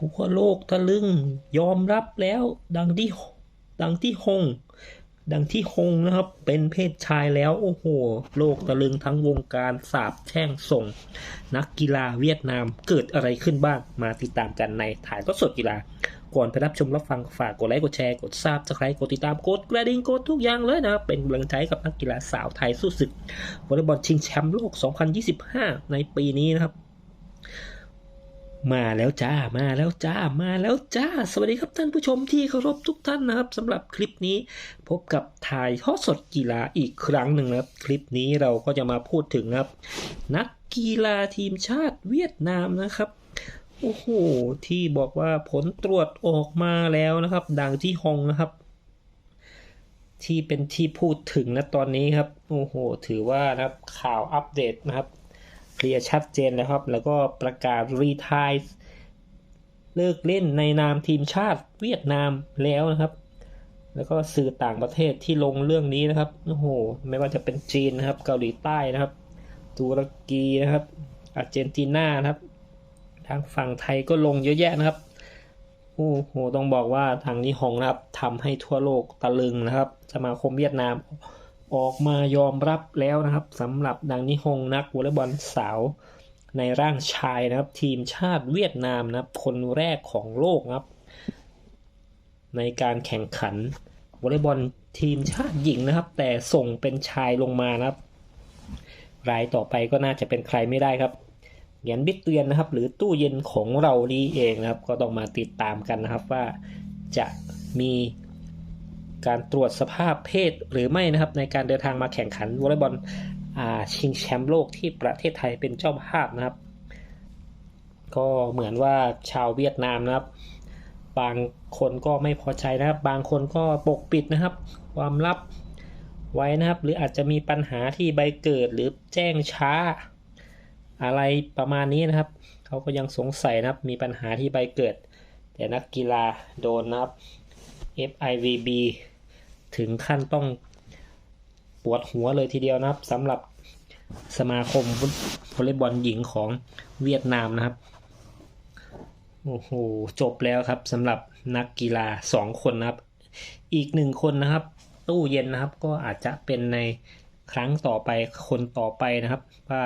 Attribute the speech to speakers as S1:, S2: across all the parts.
S1: ทั่วโลกตะลึงยอมรับแล้ว ดังที่ดังที่ฮงดังที่ฮงนะครับ เป็นเพศชายแล้วโอ้โห โลกตะลึงทั้งวงการสาบแช่งส่ง นักกีฬาเวียดนามเกิดอะไรขึ้นบ้าง มาติดตามกันในถ่ายทอดสดกีฬา ก่อนไปรับชมรับฟังฝากกดไลค์กดแชร์กดซับสไครต์กดติดตามกดกระดิ่งกดทุกอย่างเลยนะเป็นกำลังใจกับนักกีฬาสาวไทยสู้ศึกวอลเลย์บอลชิงแชมป์โลก 2025 ในปีนี้นะครับ มาแล้วจ้ามาแล้วจ้ามาแล้วจ้า สวัสดีครับท่านผู้ชมที่เคารพทุกท่านนะครับสำหรับคลิปนี้พบกับถ่ายทอดสดกีฬาอีกครั้งหนึ่งนะครับ คลิปนี้เราก็จะมาพูดถึงนะครับ นักกีฬาทีมชาติเวียดนามนะครับโอ้โหที่บอกว่าผลตรวจออกมาแล้วนะครับ ดังที่ฮองนะครับ ที่เป็นที่พูดถึงนะตอนนี้ครับโอ้โหถือว่านะครับข่าวอัปเดตนะครับ เคลียร์ชัดเจนแล้วครับ แล้วก็ประกาศรีทายเลิกเล่นในนามทีมชาติเวียดนามแล้วนะครับ แล้วก็สื่อต่างประเทศที่ลงเรื่องนี้นะครับโอ้โหไม่ว่าจะเป็นจีนนะครับ เกาหลีใต้นะครับตุรกีนะครับอาร์เจนตินานะครับ ทางฝั่งไทยก็ลงเยอะแยะนะครับโอ้โหต้องบอกว่าทางนี้ฮองนะครับทำให้ทั่วโลกตะลึงนะครับ สมาคมเวียดนาม ออกมายอมรับแล้วนะครับสำหรับดังนิฮงนักวอลเลย์บอลสาวในร่างชายนะครับ ทีมชาติเวียดนามนะครับ คนแรกของโลกนะครับ ในการแข่งขันวอลเลย์บอลทีมชาติหญิงนะครับ แต่ส่งเป็นชายลงมานะครับ รายต่อไปก็น่าจะเป็นใครไม่ได้ครับเหรียญบิดเตือนนะครับ หรือตู้เย็นของเรานี่เองนะครับ ก็ต้องมาติดตามกันนะครับว่าจะมี การตรวจสภาพเพศหรือไม่นะครับในการเดินทางมาแข่งขันวอลเลย์บอลชิงแชมป์โลกที่ประเทศไทยเป็นเจ้าภาพนะครับ ก็เหมือนว่าชาวเวียดนามนะครับ บางคนก็ไม่พอใจนะครับ บางคนก็ปกปิดนะครับ ความลับไว้นะครับ หรืออาจจะมีปัญหาที่ใบเกิดหรือแจ้งช้า อะไรประมาณนี้นะครับเขาก็ยังสงสัยนะครับมีปัญหาที่ใบเกิด แต่นักกีฬาโดนนะครับ FIVB ถึงขั้นต้องปวดหัวเลยทีเดียวนะครับสำหรับสมาคมวอลเลย์บอลหญิงของเวียดนามนะครับ โอ้โห จบแล้วครับสำหรับนักกีฬาสองคนนะครับ อีกหนึ่งคนนะครับ ตู้เย็นนะครับก็อาจจะเป็นในครั้งต่อไปคนต่อไปนะครับ ว่า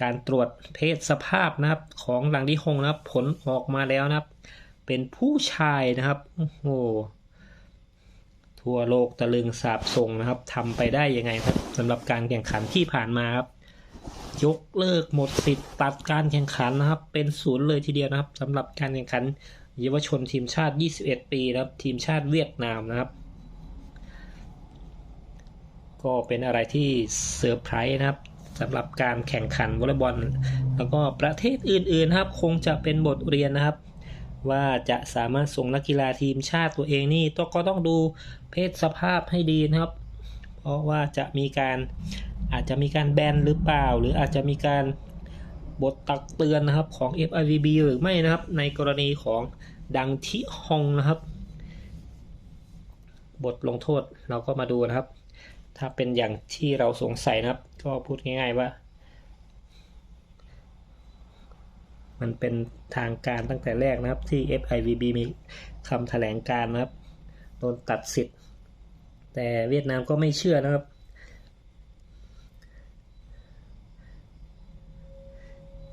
S1: การตรวจเพศสภาพนะครับ ของหลังที่ฮงนะครับ ผลออกมาแล้วนะครับ เป็นผู้ชายนะครับ โอ้โห ทั่วโลกตะลึงสาบส่งนะครับทำไปได้ยังไงครับสำหรับการแข่งขันที่ผ่านมาครับยกเลิกหมดสิทธิ์ตัดการแข่งขันนะครับ เป็นศูนย์เลยทีเดียวนะครับสำหรับการแข่งขันเยาวชนทีมชาติ 21 ปีนะครับ ทีมชาติเวียดนามนะครับ ก็เป็นอะไรที่เซอร์ไพรส์นะครับสำหรับการแข่งขันวอลเลย์บอล แล้วก็ประเทศอื่นๆครับ คงจะเป็นบทเรียนนะครับ ว่าจะสามารถส่งนักกีฬาทีมชาติตัวเองนี่ต้องก็ต้องดูเพศสภาพให้ดีนะครับ เพราะว่าจะมีการอาจจะมีการแบนหรือเปล่า หรืออาจจะมีการบทตักเตือนนะครับของ FIVB หรือไม่นะครับ ในกรณีของดังทิฮองนะครับ บทลงโทษเราก็มาดูนะครับ ถ้าเป็นอย่างที่เราสงสัยนะครับ ก็พูดง่าย ๆว่า มันเป็นทางการตั้งแต่แรกนะครับ ที่ FIVB มีคำแถลงการนะครับโดนตัดสิทธิ์ แต่เวียดนามก็ไม่เชื่อนะครับ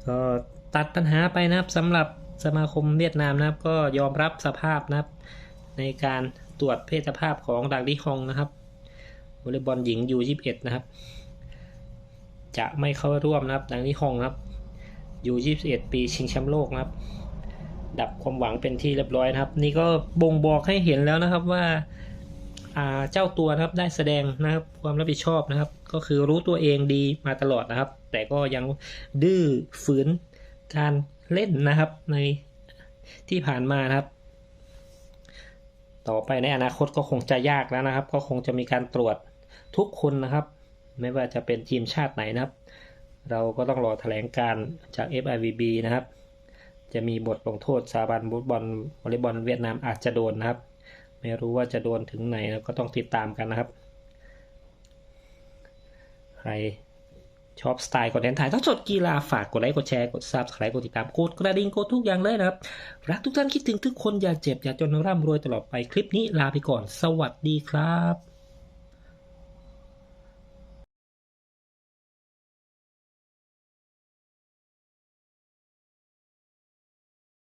S1: ก็ตัดปัญหาไปนะครับสำหรับสมาคมเวียดนามนะครับ ก็ยอมรับสภาพนะครับ ในการตรวจเพศสภาพของดักดิฮองนะครับวอลเลย์บอลหญิง U21 นะครับ จะไม่เข้าร่วมนะครับดังดิฮองนะครับ U21 ปีชิงแชมป์โลกนะครับ ดับความหวังเป็นที่เรียบร้อยนะครับ นี่ก็บ่งบอกให้เห็นแล้วนะครับว่าเจ้าตัวนะครับได้แสดงนะครับความรับผิดชอบนะครับ ก็คือรู้ตัวเองดีมาตลอดนะครับ แต่ก็ยังดื้อฝืนการเล่นนะครับในที่ผ่านมานะครับ ต่อไปในอนาคตก็คงจะยากแล้วนะครับ ก็คงจะมีการตรวจทุกคนนะครับ ไม่ว่าจะเป็นทีมชาติไหนนะครับ เราก็ต้องรอแถลงการจาก FIVB นะครับ จะมีบทลงโทษสาบันบุตบอลวอลเลย์บอลเวียดนามอาจจะโดนนะครับ ไม่รู้ว่าจะโดนถึงไหนก็ต้องติดตามกันนะครับ ใครชอบสไตล์คอนเทนต์ถ่ายทอดสดกีฬาฝากกดไลค์กดแชร์กด subscribe กดติดตามกดกระดิ่งกดทุกอย่างเลยนะครับ รักทุกท่านคิดถึงทุกคนอย่าเจ็บอย่าจนร่ำรวยตลอดไปคลิปนี้ลาไปก่อน สวัสดีครับ